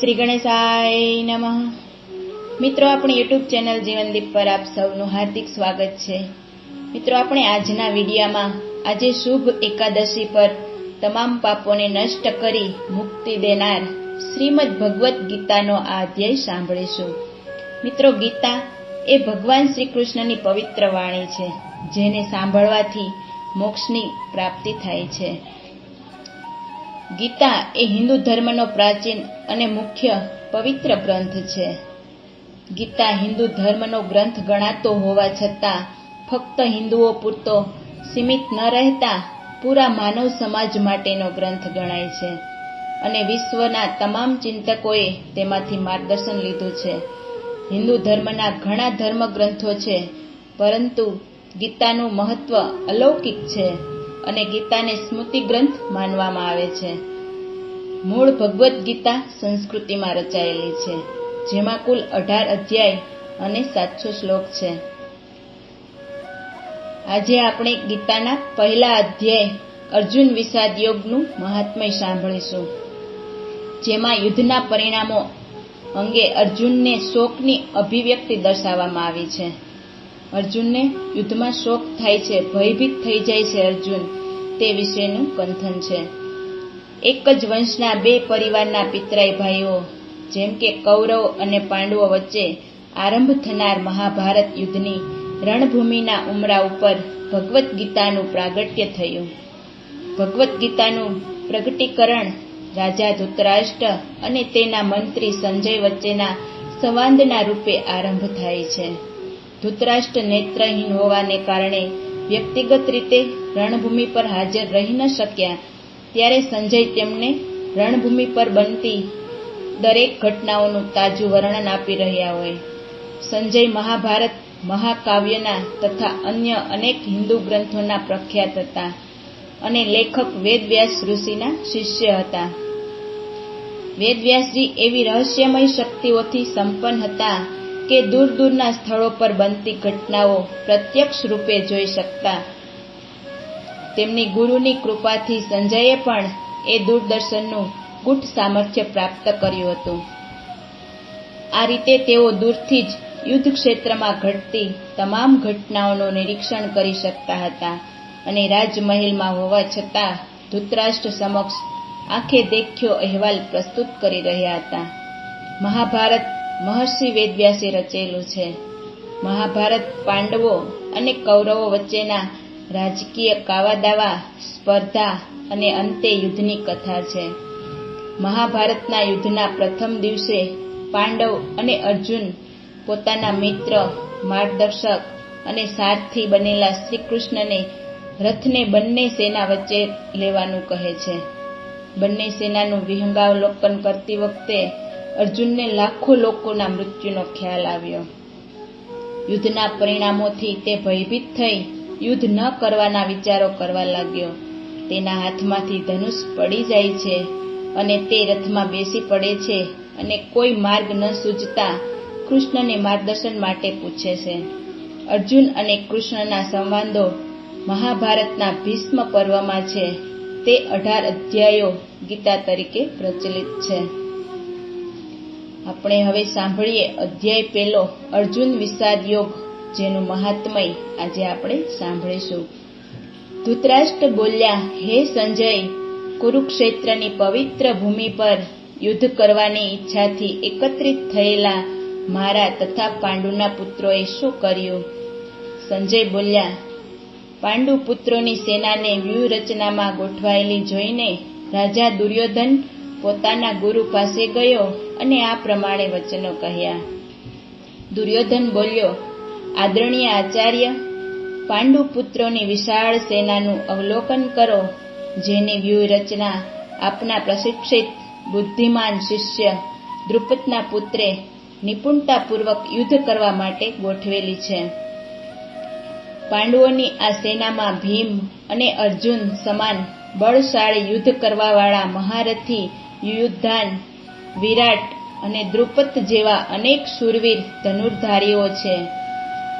શ્રી ગણેશાય નમઃ. મિત્રો, આપણી યુટ્યુબ ચેનલ જીવનદીપ પર આપ સૌનું હાર્દિક સ્વાગત છે. મિત્રો, આપણે આજના વિડીયામાં આજે શુભ એકાદશી પર તમામ પાપોને નષ્ટ કરી મુક્તિ દેનાર શ્રીમદ ભગવદ્ ગીતાનો આ અધ્યાય સાંભળીશું. મિત્રો, ગીતા એ ભગવાન શ્રી કૃષ્ણની પવિત્ર વાણી છે, જેને સાંભળવાથી મોક્ષની પ્રાપ્તિ થાય છે. ગીતા એ હિન્દુ ધર્મનો પ્રાચીન અને મુખ્ય પવિત્ર ગ્રંથ છે. ગીતા હિન્દુ ધર્મનો ગ્રંથ ગણાતો હોવા છતાં ફક્ત હિન્દુઓ પૂરતો સીમિત ન રહેતા પૂરા માનવ સમાજ માટેનો ગ્રંથ ગણાય છે અને વિશ્વના તમામ ચિંતકોએ તેમાંથી માર્ગદર્શન લીધું છે. હિન્દુ ધર્મના ઘણા ધર્મ ગ્રંથો છે, પરંતુ ગીતાનું મહત્વ અલૌકિક છે. અને ગીતાને સ્મૃતિ ગ્રંથ માનવામાં આવે છે. મૂળ ભગવદ્ ગીતા સંસ્કૃતિમાં રચાયેલી છે, જેમાં કુલ અઢાર અધ્યાય અને સાતસો શ્લોક છે. આજે આપણે ગીતાના પહેલા અધ્યાય અર્જુન વિષાદ યોગનું મહાત્મય સાંભળીશું, જેમાં યુદ્ધના પરિણામો અંગે અર્જુનને શોકની અભિવ્યક્તિ દર્શાવવામાં આવી છે. અર્જુનને યુદ્ધમાં શોક થાય છે, ભયભીત થઈ જાય છે અર્જુન. તે વિશેનું કંથન છે. એક જ વંશના બે પરિવારના પિતરાઈ ભાઈઓ, જેમ કે કૌરવ અને પાંડવો વચ્ચે આરંભ થનાર મહાભારત યુદ્ધની રણભૂમિના ઉમરા ઉપર ભગવદ્ ગીતાનું પ્રાગટ્ય થયું. ભગવદ્ ગીતાનું પ્રગટીકરણ રાજા ધૃતરાષ્ટ્ર અને તેના મંત્રી સંજય વચ્ચેના સંવાદના રૂપે આરંભ થાય છે. ધૃતરાષ્ટ્ર નેત્રહીન હોવાને કારણે વ્યક્તિગત રીતે રણભૂમિ પર હાજર રહી ન શક્યા. ત્યારે સંજય તેમને રણભૂમિ પર બનતી દરેક ઘટનાઓનું તાજું વર્ણન આપી રહ્યા હોય. સંજય મહાભારત, મહાકાવ્યના તથા અન્ય અનેક હિન્દુ ગ્રંથોના પ્રખ્યાત હતા અને લેખક વેદવ્યાસ ઋષિના શિષ્ય હતા. વેદવ્યાસજી એવી રહસ્યમય શક્તિઓથી સંપન્ન હતા કે દૂર દૂરના સ્થળો પર બનતી ઘટનાઓ પ્રત્યક્ષ રૂપે જોઈ શકતા તેમની ગુરુની કૃપાથી સંજયે પણ એ દૂરદર્શનનું કૂટ સામર્થ્ય પ્રાપ્ત કર્યું હતું. આ રીતે તેઓ દૂરથી જ યુદ્ધ ક્ષેત્રમાં ઘટતી તમામ ઘટનાઓનું નિરીક્ષણ કરી શકતા હતા અને રાજમહેલમાં હોવા છતાં ધૃતરાષ્ટ્ર સમક્ષ આંખે દેખ્યો અહેવાલ પ્રસ્તુત કરી રહ્યા હતા. મહાભારત મહર્ષિ વેદવ્યાસે રચેલું છે. મહાભારત પાંડવો અને કૌરવો વચ્ચેના રાજકીય કાવાદાવા, સ્પર્ધા અને અંતે યુદ્ધની કથા છે. મહાભારતના યુદ્ધના પ્રથમ દિવસે પાંડવ અને અર્જુન પોતાના મિત્ર, માર્ગદર્શક અને સારથી બનેલા શ્રી કૃષ્ણને રથને બંને સેના વચ્ચે લેવાનું કહે છે. બંને સેનાનું વિહંગાવલોકન કરતી વખતે અર્જુનને લાખો લોકોના મૃત્યુનો ખ્યાલ આવ્યો. યુદ્ધના પરિણામોથી તે ભયભીત થઈ યુદ્ધ ન કરવાના વિચારો કરવા લાગ્યો. તેના હાથમાંથી ધનુષ પડી જાય છે અને તે રથમાં બેસી પડે છે અને કોઈ માર્ગ ન સૂઝતા કૃષ્ણને માર્ગદર્શન માટે પૂછે છે. અર્જુન અને કૃષ્ણના સંવાદો મહાભારતના ભીષ્મ પર્વમાં છે. તે અઢાર અધ્યાયો ગીતા તરીકે પ્રચલિત છે. આપણે હવે સાંભળીએ અધ્યાય પહેલો અર્જુન વિષાદ યોગ. જેનું મહાત્મય આજે આપણે સાંભળીશું. ધૃતરાષ્ટ્ર બોલ્યા, હે સંજય, કુરુક્ષેત્રની પવિત્ર ભૂમિ પર યુદ્ધ કરવાની ઈચ્છાથી એકત્રિત થયેલા મારા તથા પાંડુના પુત્રોએ શું કર્યું? સંજય બોલ્યા, પાંડુ પુત્રોની સેનાને વ્યૂહરચનામાં ગોઠવાયેલી જોઈને રાજા દુર્યોધન પોતાના ગુરુ પાસે ગયો અને આ પ્રમાણે વચનો કહ્યા. દુર્યોધન બોલ્યો આદરણીય આચાર્ય, પાંડુ પુત્રોની વિશાળ સેનાનું અવલોકન કરો, જેની વ્યૂહરચના આપના પ્રશિક્ષિત, બુદ્ધિમાન શિષ્ય દ્રુપદના પુત્રે નિપુણતાપૂર્વક યુદ્ધ કરવા માટે ગોઠવેલી છે. પાંડવોની આ સેનામાં ભીમ અને અર્જુન સમાન બળશાળી યુદ્ધ કરવાવાળા મહારથી યુદ્ધાન, વિરાટ અને દ્રુપદ જેવા અનેક શૂરવીર ધનુર્ધારીઓ છે.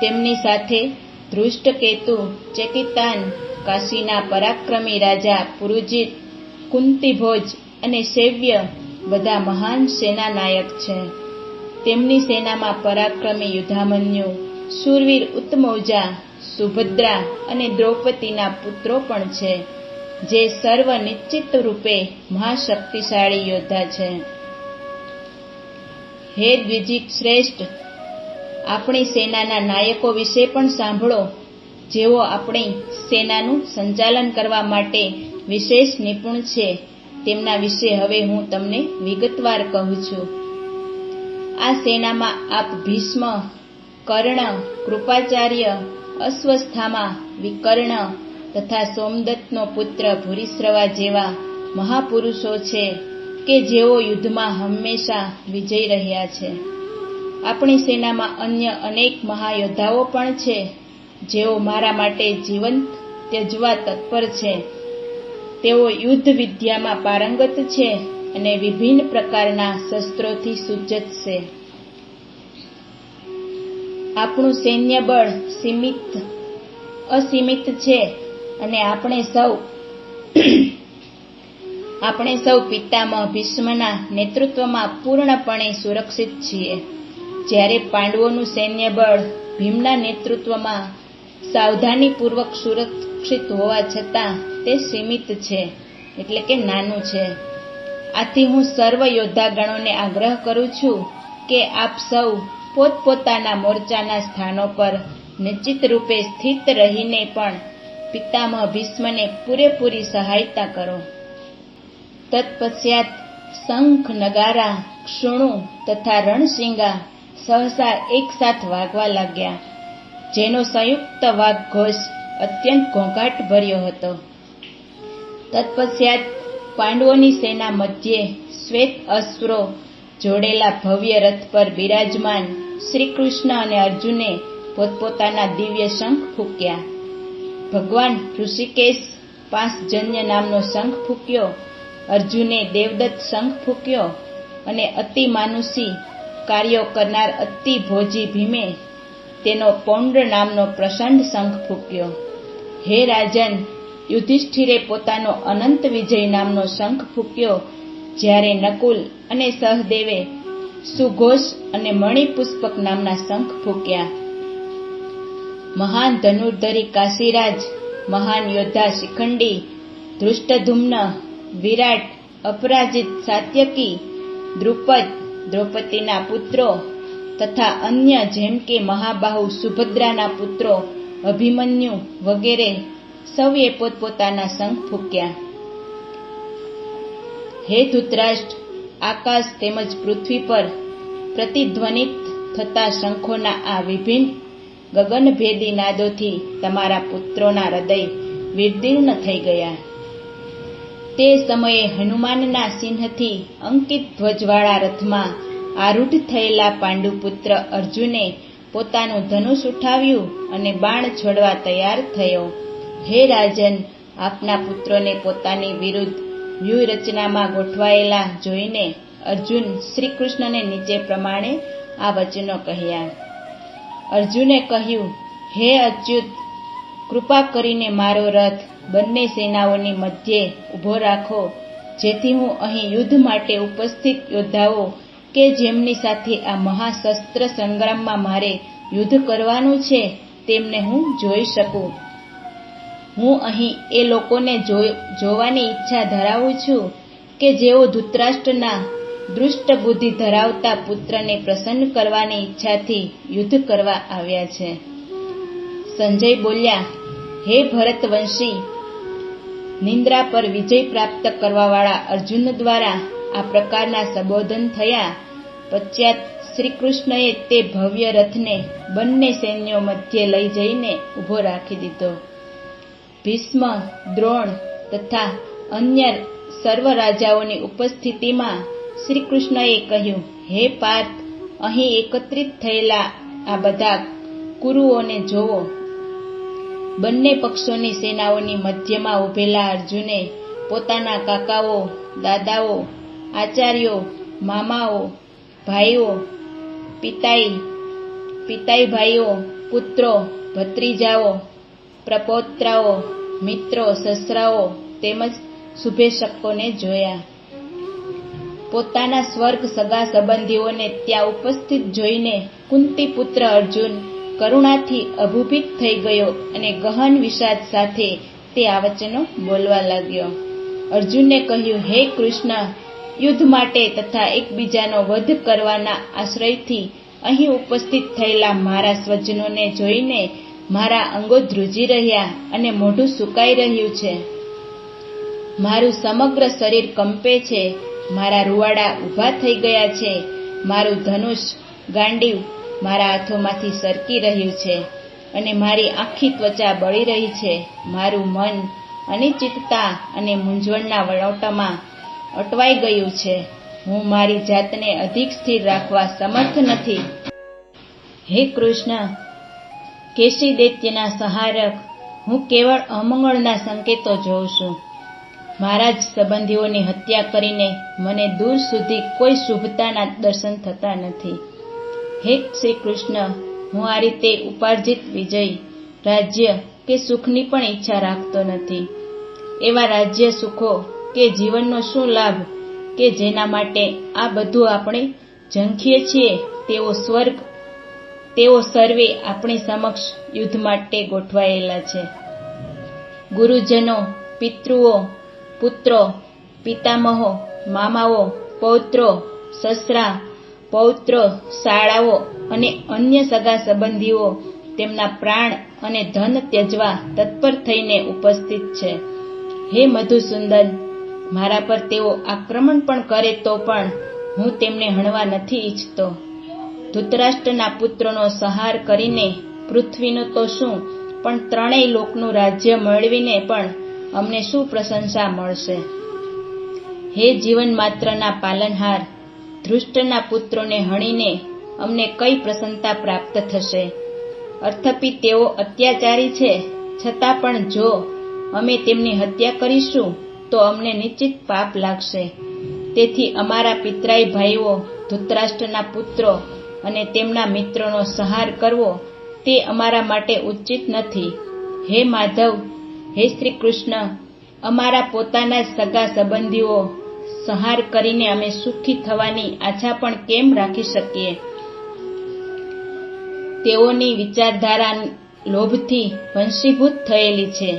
તેમની સાથે ધૃષ્ટકેતુ, ચેકિતાન, કાશીના પરાક્રમી રાજા પુરુજીત, કુંતીભોજ અને સેવ્ય બધા મહાન સેનાનાયક છે. તેમની સેનામાં પરાક્રમી યુદ્ધામન્યુ શૂરવીર ઉત્તમૌજા સુભદ્રા અને દ્રૌપદીના પુત્રો પણ છે, જે સર્વ નિશ્ચિત રૂપે મહાશક્તિશાળી યોદ્ધા છે. હે દ્વિજિત શ્રેષ્ઠ આપણી સેનાના નાયકો વિશે પણ સાંભળો. જેઓ આપણી સેનાનું સંચાલન કરવા માટે વિશેષ નિપુણ છે, તેમના વિશે હવે હું તમને વિગતવાર કહું છું. આ સેનામાં આપ ભીષ્મ, કર્ણ, કૃપાચાર્ય, અસ્વસ્થામાં, વિકર્ણ તથા સોમદત્તનો પુત્ર ભૂરિશ્રવા જેવા મહાપુરુષો છે કે જેઓ યુદ્ધમાં હંમેશા વિજય રહ્યા છે. આપણી સેનામાં અન્ય અનેક મહાયોદ્ધાઓ પણ છે. જેઓ મારા માટે જીવન ત્યજવા તત્પર છે. તેઓ યુદ્ધ વિદ્યામાં પારંગત છે અને વિભિન્ન પ્રકારના શસ્ત્રોથી સુજ્જત છે. આપણું સૈન્ય બળ સીમિત, અસીમિત છે અને આપણે સૌ આપણે સૌ પિતામહ ભીષ્મના નેતૃત્વમાં પૂર્ણપણે સુરક્ષિત છીએ. જ્યારે પાંડવોનું સૈન્ય બળ ભીમના નેતૃત્વમાં સાવધાનીપૂર્વક સુરક્ષિત હોવા છતાં તે સીમિત છે, એટલે કે નાનું છે. આથી હું સર્વ યોદ્ધાગણોને આગ્રહ કરું છું કે આપ સૌ પોતપોતાના મોરચાના સ્થાનો પર નિશ્ચિત રૂપે સ્થિત રહીને પણ પિતામહ ભીષ્મને પૂરેપૂરી સહાયતા કરો. તત્પશ્ચાત શંખ, નગારા, ક્ષુણુ તથા રણશિંગા સહસા એકસાથ વાગવા લાગ્યા. જેનો સંયુક્ત વાઘ ઘોષ અત્યંત ઘોંઘાટ ભર્યો હતો. તત્પશ્ચાત પાંડવોની સેના મધ્યે શ્વેત અશ્વરો જોડેલા ભવ્ય રથ પર બિરાજમાન શ્રી કૃષ્ણ અને અર્જુને પોતપોતાના દિવ્ય શંખ ફૂક્યા. ભગવાન ઋષિકેશ પાંચજન્ય નામનો શંખ ફૂક્યો. અર્જુને દેવદત્ત શંખ ફૂક્યો અને અતિ માનુષી કાર્યો કરનાર અતિ ભોજી ભીમે તેનો પૌંડ નામનો પ્રચંડ શંખ ફૂક્યો હે રાજન, યુધિષ્ઠિરે પોતાનો અનંત વિજય નામનો શંખ ફૂક્યો જ્યારે નકુલ અને સહદેવે સુઘોષ અને મણિપુષ્પક નામના શંખ ફૂક્યા મહાન ધનુર્ધરી કાશીરાજ, મહાન યોદ્ધા શિખંડી, ધૃષ્ટધુમ્ન, વિરાટ, અપરાજિત સાત્યકી, દ્રુપદ દ્રૌપદીના પુત્રો તથા અન્ય જેમ કે મહાબાહુ સુભદ્રાના પુત્રો, અભિમન્યુ વગેરે સૌએ પોતપોતાના શંખ ફૂક્યા. હે ધૂતરાષ્ટ્ર, આકાશ તેમજ પૃથ્વી પર પ્રતિધ્વનિત થતા શંખોના આ વિભિન્ન ગગનભેદી નાદોથી તમારા પુત્રોના હૃદય વિદીર્ણ થઈ ગયા. તે સમયે હનુમાનના ચિહ્નથી અંકિત ધ્વજવાળા રથમાં આરૂઢ થયેલા પાંડુપુત્ર અર્જુને પોતાનું ધનુષ ઉઠાવ્યું અને બાણ છોડવા તૈયાર થયો. હે રાજન, આપના પુત્રોને પોતાની વિરુદ્ધ વ્યૂહરચનામાં ગોઠવાયેલા જોઈને અર્જુન શ્રી કૃષ્ણને નીચે પ્રમાણે આ વચનો કહ્યા. અર્જુને કહ્યું, હે અચ્યુત, કૃપા કરીને મારો રથ બંને સેનાઓની મધ્યે ઊભો રાખો, જેથી હું અહીં યુદ્ધ માટે ઉપસ્થિત યોદ્ધાઓ કે જેમની સાથે આ મહાશસ્ત્ર સંગ્રામમાં મારે યુદ્ધ કરવાનું છે, તેમને હું જોઈ શકું. હું અહીં એ લોકોને જોવાની ઈચ્છા ધરાવું છું કે જેઓ ધૃતરાષ્ટ્રના દૃષ્ટ બુદ્ધિ ધરાવતા પુત્રને પ્રસન્ન કરવાની ઈચ્છાથી યુદ્ધ કરવા આવ્યા છે. સંજય બોલ્યા, હે ભરતવંશી નિંદ્રા પર વિજય પ્રાપ્ત કરવાવાળા અર્જુન દ્વારા આ પ્રકારના સંબોધન થયા. પશ્ચાત શ્રી કૃષ્ણએ તે ભવ્ય રથને બંને સૈન્યો મધ્યે લઈ જઈને ઊભો રાખી દીધો. ભીષ્મ, દ્રોણ તથા અન્ય સર્વ રાજાઓની ઉપસ્થિતિમાં શ્રી કૃષ્ણએ કહ્યું, હે પાર્થ, અહીં એકત્રિત થયેલા આ બધા કુરુઓને જોવો. બંને પક્ષોની સેનાઓની મધ્યમાં ઉભેલા અર્જુને પોતાના કાકાઓ, દાદાઓ, આચાર્યો, મામાઓ, ભાઈઓ, પિતાઈ પિતાઈ ભાઈઓ, પુત્રો, ભત્રીજાઓ, પ્રપોત્રાઓ, મિત્રો, સસરાઓ તેમજ શુભેચ્છકોને જોયા. પોતાના સ્વર્ગ સગા સંબંધીઓને ત્યાં ઉપસ્થિત જોઈને કુંતી પુત્ર અર્જુન કરુણાથી અભૂભિત થઈ ગયો અને ગહન વિષાદ સાથે તે આ વચનો બોલવા લાગ્યો. અર્જુનને કહ્યું, હે કૃષ્ણ, યુદ્ધ માટે તથા એકબીજાનો વધ કરવાના આશ્રયથી અહીં ઉપસ્થિત થયેલા મારા સ્વજનોને જોઈને મારા અંગો ધ્રુજી રહ્યા અને મોઢું સુકાઈ રહ્યું છે. મારું સમગ્ર શરીર કંપે છે. મારા રૂવાડા ઊભા થઈ ગયા છે. મારું ધનુષ ગાંડીવ મારા હાથોમાંથી સરકી રહ્યું છે અને મારી આખી ત્વચા બળી રહી છે. મારું મન અનિશ્ચિતતા અને મૂંઝવણના વળોટામાં અટવાઈ ગયું છે. હું મારી જાતને અધિક સ્થિર રાખવા સમર્થ નથી. હે કૃષ્ણ કેશી દૈત્યના સહારક, હું કેવળ અમંગળના સંકેતો જોઉં છું. મારા જ સંબંધીઓની હત્યા કરીને મને દૂર સુધી કોઈ શુભતાના દર્શન થતા નથી. હે શ્રી કૃષ્ણ, હું આ રીતે ઉપાર્જિત વિજય, રાજ્ય કે સુખની પણ ઈચ્છા રાખતો નથી. એવા રાજ્ય સુખો કે જીવનનો શું લાભ કે જેના માટે આ બધું આપણે ઝંખીએ છીએ તેવો સ્વર્ગ, તેઓ સર્વે આપણી સમક્ષ યુદ્ધ માટે ગોઠવાયેલા છે. ગુરુજનો, પિતૃઓ, પુત્રો, પિતામહો, મામાઓ, પૌત્રો, સસરા પૌત્રો, શાળાઓ અને અન્ય સગા સંબંધીઓ તેમના પ્રાણ અને ધન ત્યજવા તત્પર થઈને ઉપસ્થિત છે. હે મધુસુંદન, મારા પર તેઓ આક્રમણ પણ કરે તો પણ હું તેમને હણવા નથી ઈચ્છતો. ધૃતરાષ્ટ્રના પુત્રનો સહાર કરીને પૃથ્વીનું તો શું, પણ ત્રણેય લોકનું રાજ્ય મેળવીને પણ અમને શું પ્રશંસા મળશે? હે જીવન માત્રના પાલનહાર ધૃષ્ટના પુત્રોને હણીને અમને કઈ પ્રસન્નતા પ્રાપ્ત થશે? અર્થપી તેઓ અત્યાચારી છે, છતાં પણ જો અમે તેમની હત્યા કરીશું, તો અમને નિશ્ચિત પાપ લાગશે. તેથી અમારા પિતરાઈ ભાઈઓ, ધૃતરાષ્ટ્રના પુત્રો અને તેમના મિત્રોનો સંહાર કરવો તે અમારા માટે ઉચિત નથી. હે માધવ, હે શ્રી કૃષ્ણ, અમારા પોતાના જ સગા સંબંધીઓ સહાર કરીને અમે સુખી થવાની આશા પણ કેમ રાખી શકીએ? તેઓની વિચારધારા લોભથી વંશીભૂત થયેલી છે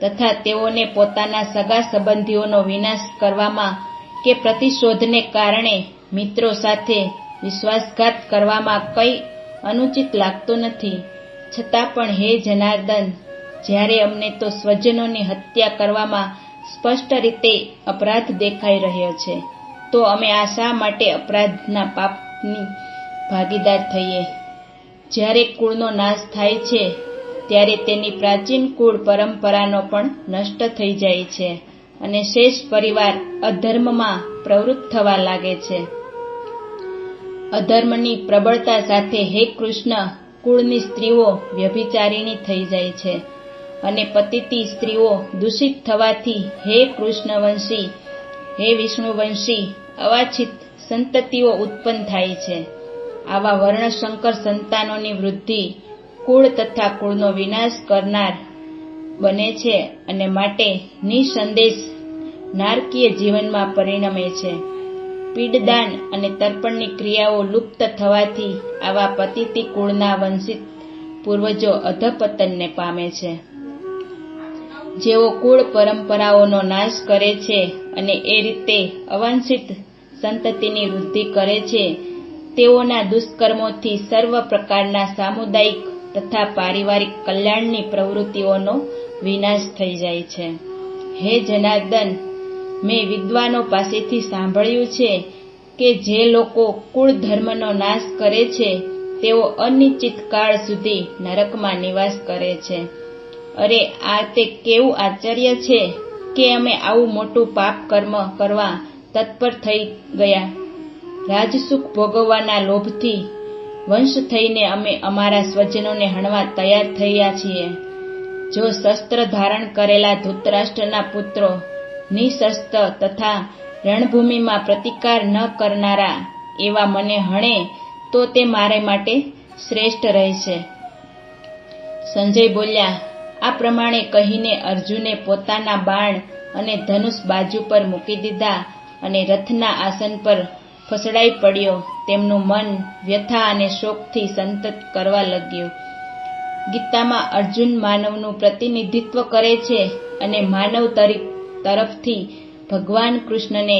તથા તેઓને પોતાના સગા સંબંધીઓનો વિનાશ કરવામાં કે પ્રતિશોધને કારણે મિત્રો સાથે વિશ્વાસઘાત કરવામાં કંઈ અનુચિત લાગતું નથી. છતાં પણ હે જનાર્દન, જ્યારે અમને તો સ્વજનોની હત્યા કરવામાં સ્પષ્ટ રીતે અપરાધ દેખાઈ રહ્યો છે. તો અમે આ માટે અપરાધના પાપની ભાગીદાર થઈએ? જ્યારે કુળનો નાશ થાય છે, ત્યારે તેની પ્રાચીન કુળ પરંપરાનો પણ નષ્ટ થઈ જાય છે અને શેષ પરિવાર અધર્મમાં પ્રવૃત્ત થવા લાગે છે. અધર્મની પ્રબળતા સાથે હે કૃષ્ણ, કુળની સ્ત્રીઓ વ્યભિચારિણી થઈ જાય છે. અને પતિતી સ્ત્રીઓ દૂષિત થવાથી હે કૃષ્ણવંશી, હે વિષ્ણુવંશી અવાછિત સંતતિઓ ઉત્પન્ન થાય છે. આવા વર્ણશંકર સંતાનોની વૃદ્ધિ કુળ તથા કુળનો વિનાશ કરનાર બને છે અને માટે નિસંદેશ નારકીય જીવનમાં પરિણમે છે. પીડદાન અને તર્પણની ક્રિયાઓ લુપ્ત થવાથી આવા પતિતી કુળના વંશિત પૂર્વજો અધપતનને પામે છે. જેઓ કુળ પરંપરાઓનો નાશ કરે છે અને એ રીતે અવાંછિત સંતતિની વૃદ્ધિ કરે છે, તેઓના દુષ્કર્મોથી સર્વ પ્રકારના સામુદાયિક તથા પારિવારિક કલ્યાણની પ્રવૃત્તિઓનો વિનાશ થઈ જાય છે. હે જનાર્દન, મેં વિદ્વાનો પાસેથી સાંભળ્યું છે કે જે લોકો કુળ ધર્મનો નાશ કરે છે, તેઓ અનિશ્ચિત કાળ સુધી નરકમાં નિવાસ કરે છે. અરે, આ તે કેવું આશ્ચર્ય છે કે અમે આવું મોટું પાપ કર્મ કરવા તત્પર થઈ ગયા. રાજસુખ ભોગવવાના લોભથી વંશ થઈને અમે અમારા સ્વજનોને હણવા તૈયાર થયા છીએ. જો શસ્ત્ર ધારણ કરેલા ધૃતરાષ્ટ્રના પુત્રો નિશસ્ત્ર તથા રણભૂમિમાં પ્રતિકાર ન કરનારા એવા મને હણે, તો તે મારે માટે શ્રેષ્ઠ રહેશે. સંજય બોલ્યા આ પ્રમાણે કહીને અર્જુને પોતાના બાણ અને ધનુષ બાજુ પર મૂકી દીધા અને રથના આસન પર ફસડાઈ પડ્યો. તેમનું મન વ્યથા અને શોકથી સંતત કરવા લાગ્યું. ગીતામાં અર્જુન માનવનું પ્રતિનિધિત્વ કરે છે અને માનવ તરફથી ભગવાન કૃષ્ણને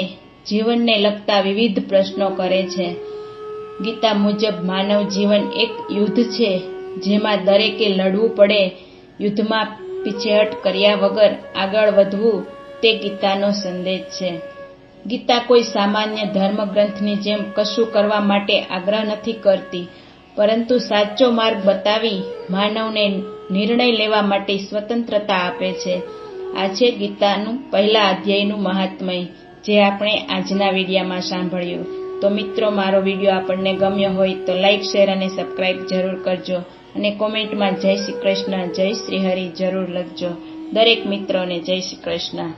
જીવનને લગતા વિવિધ પ્રશ્નો કરે છે. ગીતા મુજબ માનવ જીવન એક યુદ્ધ છે, જેમાં દરેકે લડવું પડે યુદ્ધમાં પીછેહટ કર્યા વગર આગળ વધવું તે ગીતાનો સંદેશ છે. ગીતા કોઈ સામાન્ય ધર્મગ્રંથની જેમ કશું કરવા માટે આગ્રહ નથી કરતી, પરંતુ સાચો માર્ગ બતાવી માનવને નિર્ણય લેવા માટે સ્વતંત્રતા આપે છે. આ છે ગીતાનું પહેલા અધ્યાયનું મહાત્મય, જે આપણે આજના વિડીયામાં સાંભળ્યું. તો મિત્રો, મારો વીડિયો આપણને ગમ્યો હોય તો લાઇક શેર અને સબસ્ક્રાઇબ જરૂર કરજો. અને કોમેન્ટમાં જય શ્રી કૃષ્ણ, જય શ્રી હરિ, જરૂર લખજો. દરેક મિત્રોને જય શ્રી કૃષ્ણ.